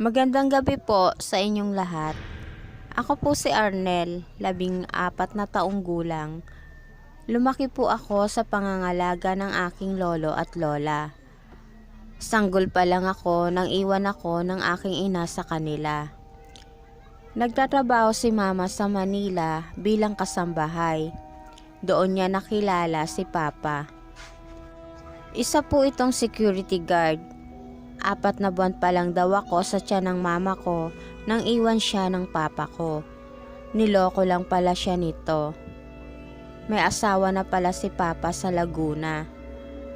Magandang gabi po sa inyong lahat. Ako po si Arnel, labing apat na taong gulang. Lumaki po ako sa pangangalaga ng aking lolo at lola. Sanggol pa lang ako nang iwan ako ng aking ina sa kanila. Nagtatrabaho si mama sa Manila bilang kasambahay. Doon niya nakilala si papa. Isa po itong security guard Apat na buwan pa lang daw ako sa tiyan ng mama ko nang iwan siya ng papa ko. Niloko lang pala siya nito. May asawa na pala si papa sa Laguna.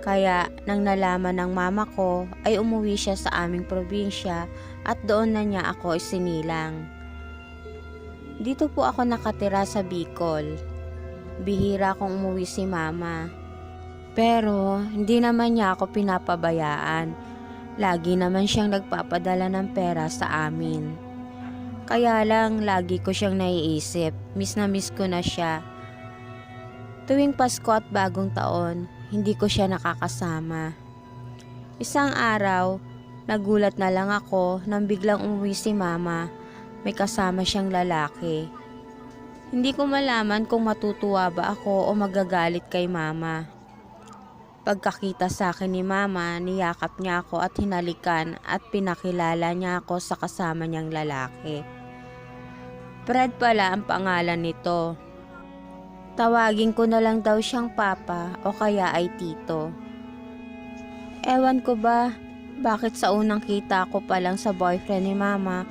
Kaya nang nalaman ng mama ko ay umuwi siya sa aming probinsya at doon na niya ako isinilang. Dito po ako nakatira sa Bicol. Bihira akong umuwi si mama. Pero hindi naman niya ako pinapabayaan Lagi naman siyang nagpapadala ng pera sa amin. Kaya lang lagi ko siyang naiisip. Miss na miss ko na siya. Tuwing Pasko at bagong taon, hindi ko siya nakakasama. Isang araw, nagulat na lang ako nang biglang umuwi si mama. May kasama siyang lalaki. Hindi ko malaman kung matutuwa ba ako o magagalit kay mama. Pagkakita sa akin ni mama, niyakap niya ako at hinalikan at pinakilala niya ako sa kasama niyang lalaki. Fred pala ang pangalan nito. Tawagin ko na lang daw siyang papa o kaya ay tito. Ewan ko ba, bakit sa unang kita ko pa lang sa boyfriend ni mama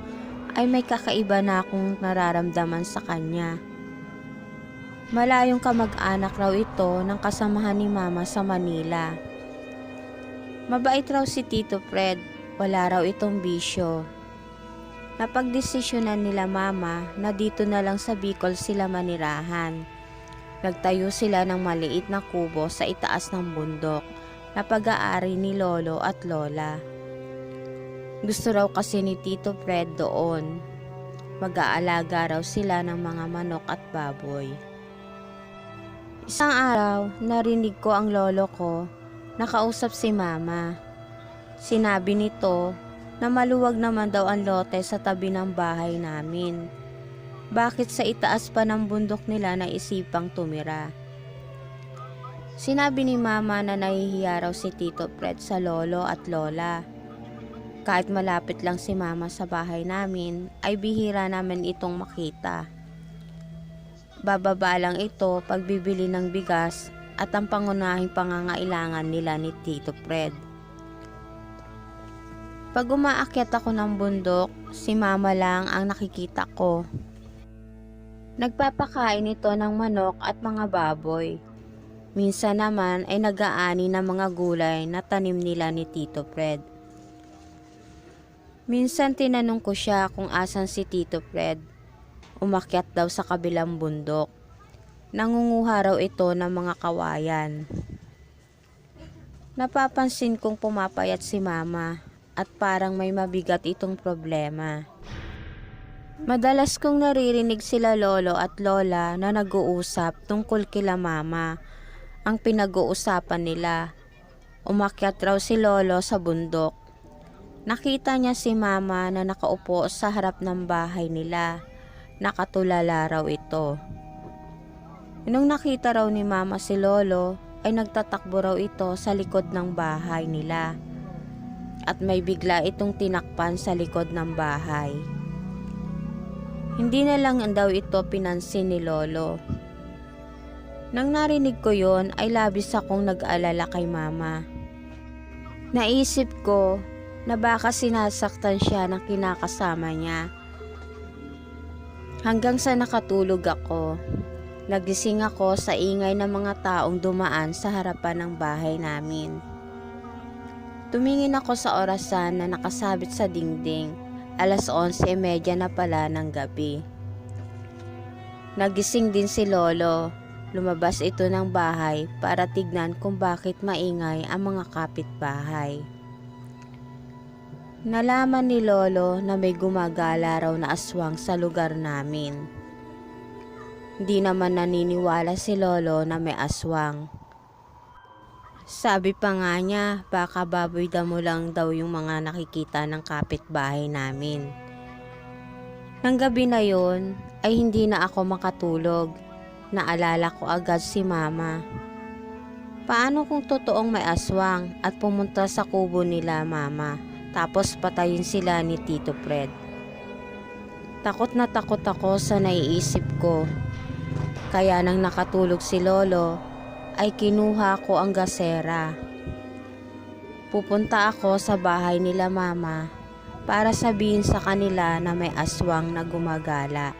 ay may kakaiba na akong nararamdaman sa kanya. Malayong kamag-anak raw ito ng kasamahan ni Mama sa Manila. Mabait raw si Tito Fred, wala raw itong bisyo. Napagdesisyonan nila Mama na dito na lang sa Bicol sila manirahan. Nagtayo sila ng maliit na kubo sa itaas ng bundok na pag-aari ni Lolo at Lola. Gusto raw kasi ni Tito Fred doon. Mag-aalaga raw sila ng mga manok at baboy. Isang araw, narinig ko ang lolo ko nakausap si mama. Sinabi nito na maluwag naman daw ang lote sa tabi ng bahay namin. Bakit sa itaas pa ng bundok nila na isipang tumira? Sinabi ni mama na nahihiya raw si Tito Fred sa lolo at lola. Kahit malapit lang si mama sa bahay namin, ay bihira namin itong makita. Bababa lang ito pagbibili ng bigas at ang pangunahing pangangailangan nila ni Tito Fred. Pag umaakyat ako ng bundok, si mama lang ang nakikita ko. Nagpapakain ito ng manok at mga baboy. Minsan naman ay nag-aani ng mga gulay na tanim nila ni Tito Fred. Minsan tinanong ko siya kung asan si Tito Fred Umakyat daw sa kabilang bundok. Nangunguha raw ito ng mga kawayan. Napapansin kong pumapayat si mama at parang may mabigat itong problema. Madalas kong naririnig sila lolo at lola na nag-uusap tungkol kila mama. Ang pinag-uusapan nila. Umakyat raw si lolo sa bundok. Nakita niya si mama na nakaupo sa harap ng bahay nila. Nakatulala raw ito. Nung nakita raw ni mama si Lolo, ay nagtatakbo raw ito sa likod ng bahay nila. At may bigla itong tinakpan sa likod ng bahay. Hindi na lang daw ito pinansin ni Lolo. Nang narinig ko yon ay labis akong nag-alala kay mama. Naisip ko na baka sinasaktan siya ng kinakasama niya Hanggang sa nakatulog ako, nagising ako sa ingay ng mga taong dumaan sa harapan ng bahay namin. Tumingin ako sa orasan na nakasabit sa dingding, alas 11.30 na pala ng gabi. Nagising din si Lolo, lumabas ito ng bahay para tignan kung bakit maingay ang mga kapitbahay. Nalaman ni Lolo na may gumagala raw na aswang sa lugar namin. Hindi naman naniniwala si Lolo na may aswang. Sabi pa nga niya, baka baboy damo lang daw yung mga nakikita ng kapitbahay namin. Nang gabi na yon ay hindi na ako makatulog. Naalala ko agad si mama. Paano kung totoong may aswang at pumunta sa kubo nila mama tapos patayin sila ni Tito Fred? Takot na takot ako sa naiisip ko. Kaya nang nakatulog si Lolo, ay kinuha ko ang gasera. Pupunta ako sa bahay nila mama para sabihin sa kanila na may aswang na gumagala.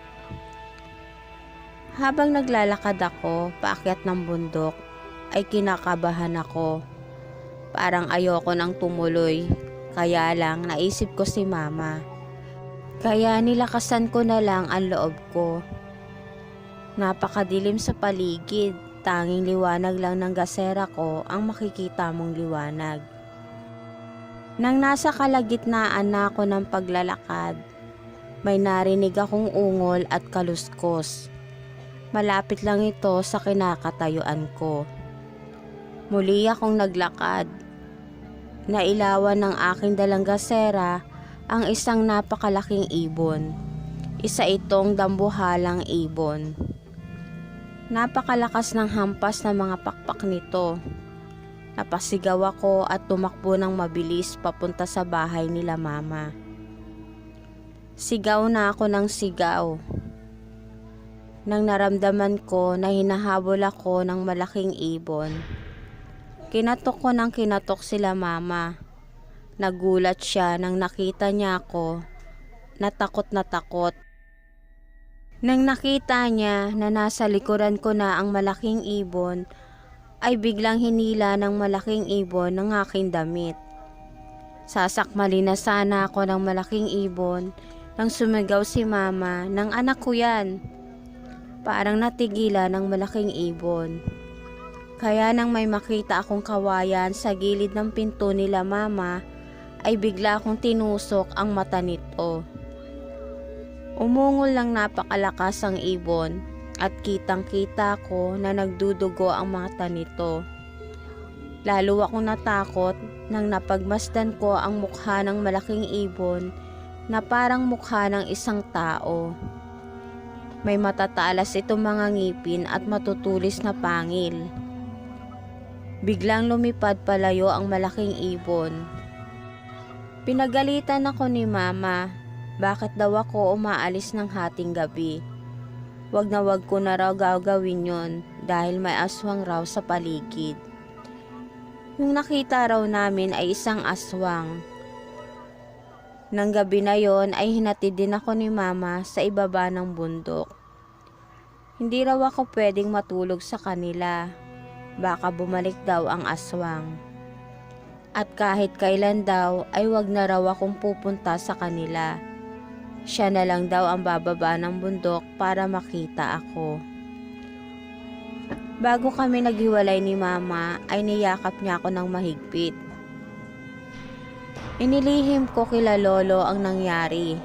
Habang naglalakad ako paakyat ng bundok, ay kinakabahan ako. Parang ayoko nang tumuloy, kaya lang naisip ko si mama. Kaya nilakasan ko na lang ang loob ko. Napakadilim sa paligid, tanging liwanag lang ng gasera ko ang makikita mong liwanag. Nang nasa kalagitnaan na ako ng paglalakad, may narinig akong ungol at kaluskos. Malapit lang ito sa kinakatayuan ko. Muli akong naglakad. Nailawan ng aking dalang gasera ang isang napakalaking ibon. Isa itong dambuhalang ibon. Napakalakas ng hampas ng mga pakpak nito. Napasigaw ako at tumakbo ng mabilis papunta sa bahay nila mama. Sigaw na ako ng sigaw. Nang naramdaman ko na hinahabol ako ng malaking ibon. Kinatok ko ng kinatok sila mama. Nagulat siya nang nakita niya ako. Natakot na takot. Nang nakita niya na nasa likuran ko na ang malaking ibon, ay biglang hinila ng malaking ibon ng aking damit. Sasakmali na sana ako ng malaking ibon nang sumigaw si mama ng anak ko yan. Parang natigila ng malaking ibon. Kaya nang may makita akong kawayan sa gilid ng pinto nila mama, ay bigla akong tinusok ang mata nito. Umungol lang napakalakas ang ibon at kitang kita ko na nagdudugo ang mata nito. Lalo akong natakot nang napagmasdan ko ang mukha ng malaking ibon na parang mukha ng isang tao. May matatalas itong mga ngipin at matutulis na pangil. Biglang lumipad palayo ang malaking ibon. Pinagalitan ako ni mama, bakit daw ako umaalis ng hating gabi. Wag na wag ko na raw gagawin yon dahil may aswang raw sa paligid. Yung nakita raw namin ay isang aswang. Nang gabi na yon ay hinatid din ako ni mama sa ibaba ng bundok. Hindi raw ako pwedeng matulog sa kanila. Baka bumalik daw ang aswang. At kahit kailan daw ay wag na raw akong pupunta sa kanila. Siya na lang daw ang bababa ng bundok para makita ako. Bago kami naghiwalay ni mama ay niyakap niya ako ng mahigpit. Inilihim ko kila lolo ang nangyari.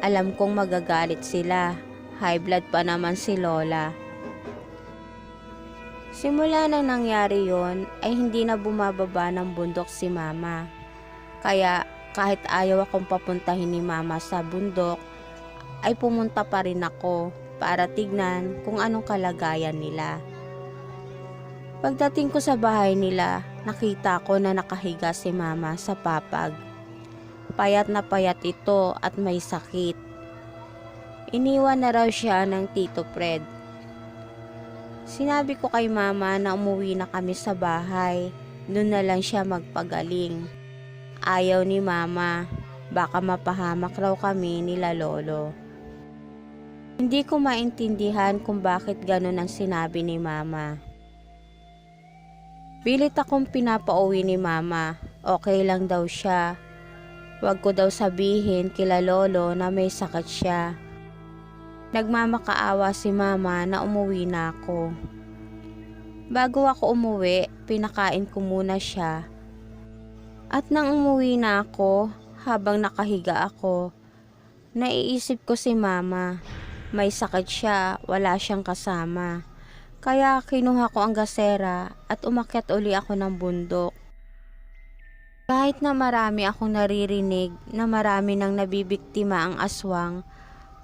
Alam kong magagalit sila. High blood pa naman si lola. Simula nang nangyari yon ay hindi na bumababa ng bundok si mama. Kaya kahit ayaw akong papuntahin ni mama sa bundok, ay pumunta pa rin ako para tignan kung anong kalagayan nila. Pagdating ko sa bahay nila, nakita ko na nakahiga si mama sa papag. Payat na payat ito at may sakit. Iniwan na raw siya ng Tito Fred. Sinabi ko kay mama na umuwi na kami sa bahay. Doon na lang siya magpagaling. Ayaw ni mama. Baka mapahamak raw kami nila lolo. Hindi ko maintindihan kung bakit ganun ang sinabi ni mama. Pilit akong pinapauwi ni mama. Okay lang daw siya. Huwag ko daw sabihin kila lolo na may sakit siya. Nagmamakaawa si mama na umuwi na ako. Bago ako umuwi, pinakain ko muna siya. At nang umuwi na ako, habang nakahiga ako, naiisip ko si mama. May sakit siya, wala siyang kasama. Kaya kinuha ko ang gasera at umakyat uli ako ng bundok. Kahit na marami akong naririnig na marami nang nabibiktima ang aswang,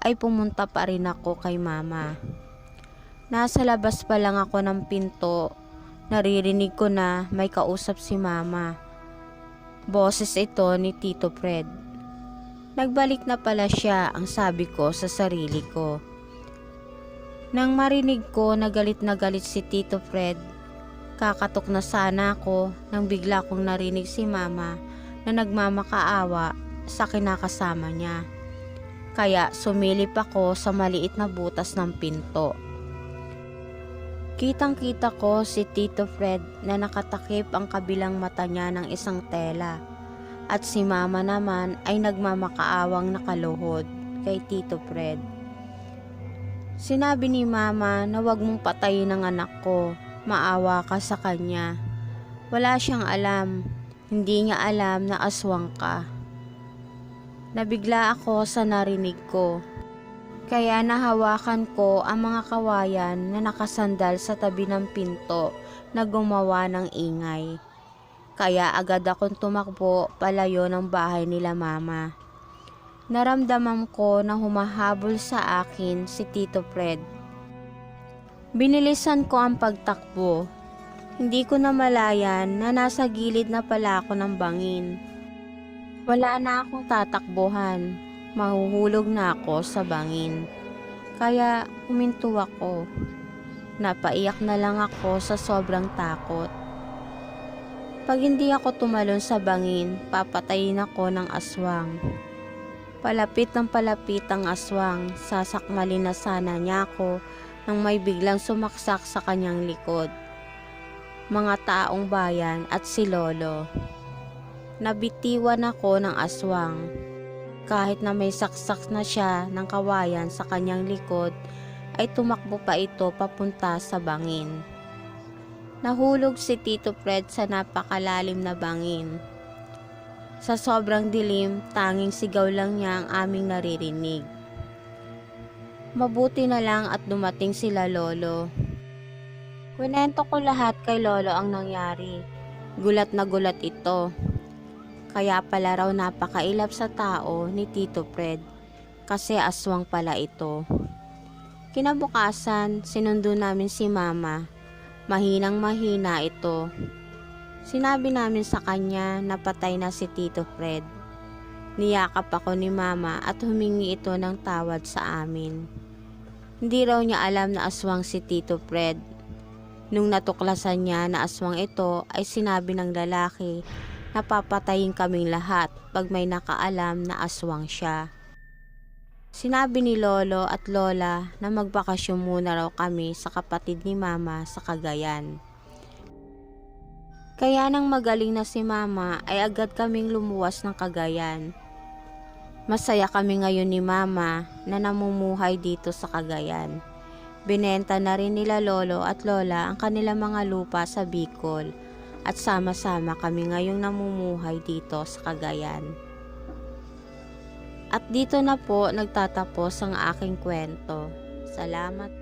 ay pumunta pa rin ako kay mama. Nasa labas pa lang ako ng pinto, naririnig ko na may kausap si mama. Boses ito ni Tito Fred. Nagbalik na pala siya ang sabi ko sa sarili ko. Nang marinig ko na galit na galit si Tito Fred, kakatok na sana ako nang bigla kong narinig si mama na nagmamakaawa sa kinakasama niya. Kaya sumilip ako sa maliit na butas ng pinto. Kitang kita ko si Tito Fred na nakatakip ang kabilang mata niya ng isang tela at si mama naman ay nagmamakaawang nakaluhod kay Tito Fred. Sinabi ni mama na wag mong patayin ang anak ko, maawa ka sa kanya. Wala siyang alam, hindi niya alam na aswang ka. Nabigla ako sa narinig ko. Kaya nahawakan ko ang mga kawayan na nakasandal sa tabi ng pinto na gumawa ng ingay. Kaya agad akong tumakbo palayo ng bahay nila mama. Naramdaman ko na humahabol sa akin si Tito Fred. Binilisan ko ang pagtakbo. Hindi ko na malayan na nasa gilid na pala ako ng bangin. Wala na akong tatakbuhan. Mahuhulog na ako sa bangin. Kaya huminto ako. Napaiyak na lang ako sa sobrang takot. Pag hindi ako tumalon sa bangin, papatayin ako ng aswang. Palapit ng palapit ang aswang, sasakmalin na sana niya ako nang may biglang sumaksak sa kanyang likod. Mga taong bayan at si Lolo. Nabitiwan ako ng aswang. Kahit na may saksak na siya ng kawayan sa kanyang likod, ay tumakbo pa ito papunta sa bangin. Nahulog si Tito Fred sa napakalalim na bangin. Sa sobrang dilim, tanging sigaw lang niya ang aming naririnig. Mabuti na lang at dumating sila lolo. Kwento ko lahat kay lolo ang nangyari. Gulat na gulat ito. Kaya pala raw napakailap sa tao ni Tito Fred kasi aswang pala ito. Kinabukasan, sinundo namin si mama. Mahinang mahina ito. Sinabi namin sa kanya na patay na si Tito Fred. Niyakap ako ni mama at humingi ito ng tawad sa amin. Hindi raw niya alam na aswang si Tito Fred. Nung natuklasan niya na aswang ito ay sinabi ng lalaki na papatayin kaming lahat pag may nakaalam na aswang siya. Sinabi ni Lolo at Lola na magbakasyon muna raw kami sa kapatid ni Mama sa Cagayan. Kaya nang magaling na si Mama ay agad kaming lumuwas ng Cagayan. Masaya kami ngayon ni Mama na namumuhay dito sa Cagayan. Binenta na rin nila Lolo at Lola ang kanilang mga lupa sa Bicol at sama-sama kami ngayong namumuhay dito sa Cagayan. At dito na po nagtatapos ang aking kwento. Salamat